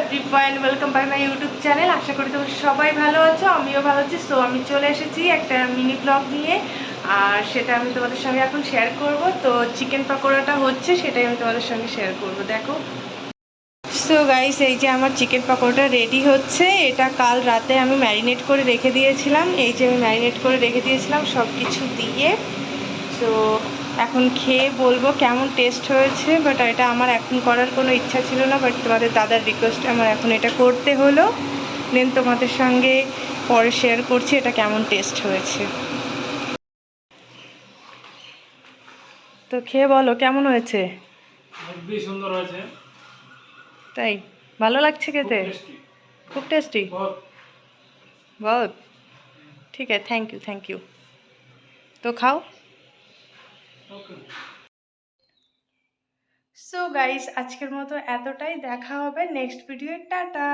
Everyone welcome by my YouTube channel আশা করি তোমরা সবাই ভালো আছো, আমিও ভালো আছি। সো আমি চলে এসেছি একটা মিনি ব্লগ নিয়ে, আর সেটা আমি তোমাদের সঙ্গে এখন শেয়ার করব। তো চিকেন পকোড়াটা হচ্ছে, সেটাই আমি তোমাদের সঙ্গে শেয়ার করব, দেখো। সো গাইস এই যে আমার চিকেন পকোড়াটা রেডি হচ্ছে, এটা কাল রাতে আমি ম্যারিনেট করে রেখে দিয়েছিলাম। এই যে আমি ম্যারিনেট করে রেখে দিয়েছিলাম সব কিছু দিয়ে। তো এখন খেয়ে বলব কেমন টেস্ট হয়েছে বাট এটা আমার এখন করার কোনো ইচ্ছা ছিল না বাট তোমাদের দাদার রিকোয়েস্টে আমার এখন এটা করতে হলো। দেন তোমাদের সঙ্গে পরে শেয়ার করছি এটা কেমন টেস্ট হয়েছে। তো খেয়ে বলো কেমন হয়েছে? সুন্দর হয়েছে। তাই? ভালো লাগছে খেতে? খুব টেস্টি বহুত বহুত ঠিক আছে থ্যাংক ইউ থ্যাংক ইউ তো খাও। সো গাইস আজকের মতো এতটাই। দেখা হবে নেক্সট ভিডিও টাটা!